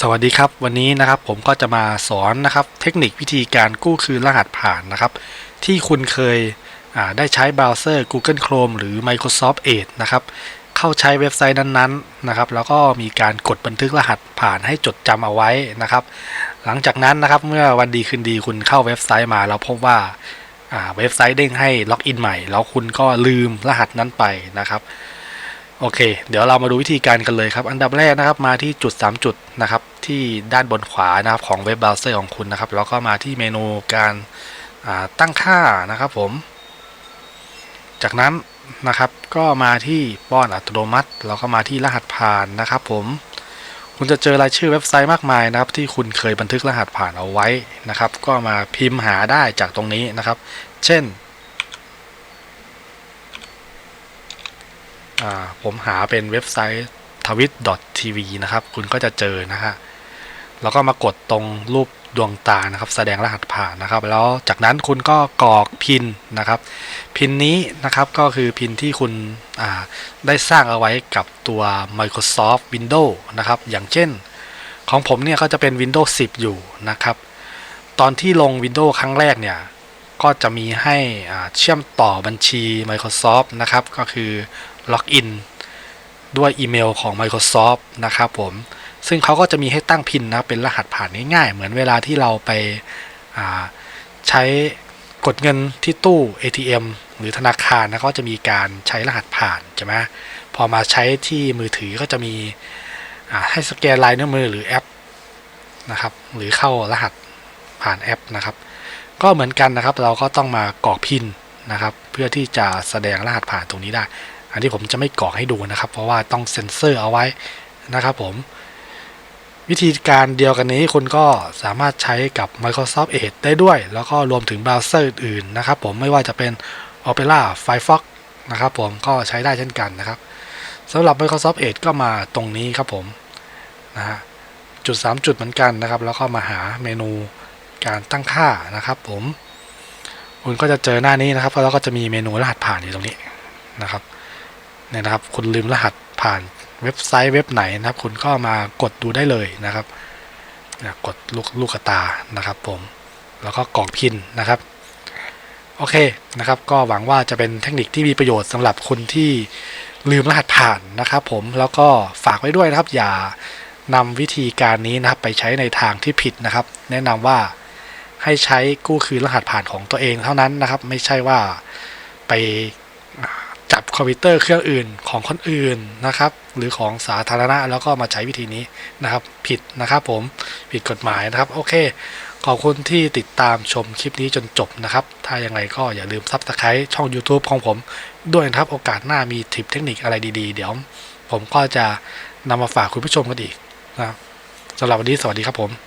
สวัสดีครับ วันนี้นะครับผมก็จะมาสอนนะครับเทคนิควิธีการกู้คืนรหัสผ่านนะครับ ที่คุณเคยได้ใช้เบราว์เซอร์ Google Chrome หรือ Microsoft Edge นะครับเข้าใช้เว็บไซต์นั้นๆนะครับ แล้วก็มีการกดบันทึกรหัสผ่านให้จดจำเอาไว้นะครับ หลังจากนั้นนะครับเมื่อวันดีคืนดีคุณเข้าเว็บไซต์มาแล้วพบว่าอ่าเว็บไซต์เด้งให้ล็อกอินใหม่ แล้วคุณก็ลืมรหัสนั้นไปนะครับ โอเค เดี๋ยวเรามาดูวิธีการกันเลยครับ อันดับแรกนะครับมาที่จุด 3 จุดนะครับ ที่ด้านบนขวานะครับของเว็บเบราว์เซอร์ของคุณนะครับ แล้วก็มาที่เมนูการตั้งค่านะครับผม จากนั้นนะครับก็มาที่ป้อนอัตโนมัติ แล้วก็มาที่รหัสผ่านนะครับ ผม คุณจะเจอรายชื่อเว็บไซต์มากมายนะครับ ที่คุณเคยบันทึกรหัสผ่านเอาไว้นะครับ ก็มาพิมพ์หาได้จากตรงนี้นะครับ เช่น อ่า ผมหาเป็นเว็บไซต์ทวิต .tv นะครับ คุณก็จะเจอนะฮะแล้วก็มากดตรงรูปดวงตานะครับ แสดงรหัสผ่านนะครับ แล้วจากนั้นคุณก็กรอกพินนะครับ พินนี้นะครับก็คือพินที่คุณได้สร้างเอาไว้กับตัว Microsoft Windows นะครับ อย่างเช่น ของผมเนี่ยก็จะเป็น Windows 10 อยู่นะครับ ตอนที่ลง Windows ครั้งแรกเนี่ย ก็จะมีให้เชื่อมต่อบัญชี Microsoft นะครับ ก็คือ ล็อกอินด้วยอีเมลของ Microsoft นะครับผม ซึ่งเขาก็จะมีให้ตั้งพินนะเป็นรหัสผ่านง่ายๆ เหมือนเวลาที่เราไปใช้กดเงินที่ตู้ ATM หรือธนาคารนะก็จะมีการใช้รหัสผ่านใช่ไหมพอมาใช้ที่มือถือก็จะมีให้สแกนลายนิ้วมือหรือแอปนะครับ หรือเข้ารหัสผ่านแอปนะครับ ก็เหมือนกันนะครับเราก็ต้องมากรอกพินนะครับ เพื่อที่จะแสดงรหัสผ่านตรงนี้ได้ อันที่ผมจะไม่กรอกให้ดูนะครับ เพราะว่าต้องเซ็นเซอร์เอาไว้นะครับผม วิธีการเดียวกันนี้คุณก็สามารถใช้กับ Microsoft Edge ได้ด้วย แล้วก็รวมถึงเบราว์เซอร์อื่นๆนะครับผมไม่ว่าจะเป็น Opera Firefox นะครับผมก็ใช้ได้เช่นกันนะครับสำหรับ Microsoft Edge ก็มาตรงนี้ครับผมนะฮะจุด 3 จุดเหมือนกันนะครับ แล้วก็มาหาเมนูการตั้งค่านะครับผม คุณก็จะเจอหน้านี้นะครับแล้วก็จะมีเมนูรหัสผ่านอยู่ตรงนี้นะครับ เนี่ยนะครับ คุณลืมรหัสผ่านเว็บไซต์เว็บไหนนะครับ คุณก็มากดดูได้เลยนะครับกดลูกลูกระตานะครับผมแล้วก็กรอกพินนะครับโอเคนะครับ ก็หวังว่าจะเป็นเทคนิคที่มีประโยชน์สำหรับคนที่ลืมรหัสผ่านนะครับ ผมแล้วก็ฝากไว้ด้วยนะครับ อย่านำวิธีการนี้นะครับ ไปใช้ในทางที่ผิดนะครับ แนะนำว่าให้ใช้กู้คืนรหัสผ่านของตัวเองเท่านั้นนะครับ ไม่ใช่ว่าไป จับคอมพิวเตอร์เครื่องอื่นของคนอื่นนะครับ หรือของสาธารณะแล้วก็มาใช้วิธีนี้นะครับ ผิดนะครับผมผิดกฎหมายนะครับ โอเค ขอบคุณที่ติดตามชมคลิปนี้จนจบนะครับ ถ้ายังไงก็อย่าลืมซับสไครต์ช่อง YouTube ของผม ด้วยนะครับโอกาสหน้ามีทิปเทคนิคอะไรดีๆ เดี๋ยว ผมก็จะนำมาฝากคุณผู้ชมกันอีกนะสำหรับวันนี้สวัสดีครับผม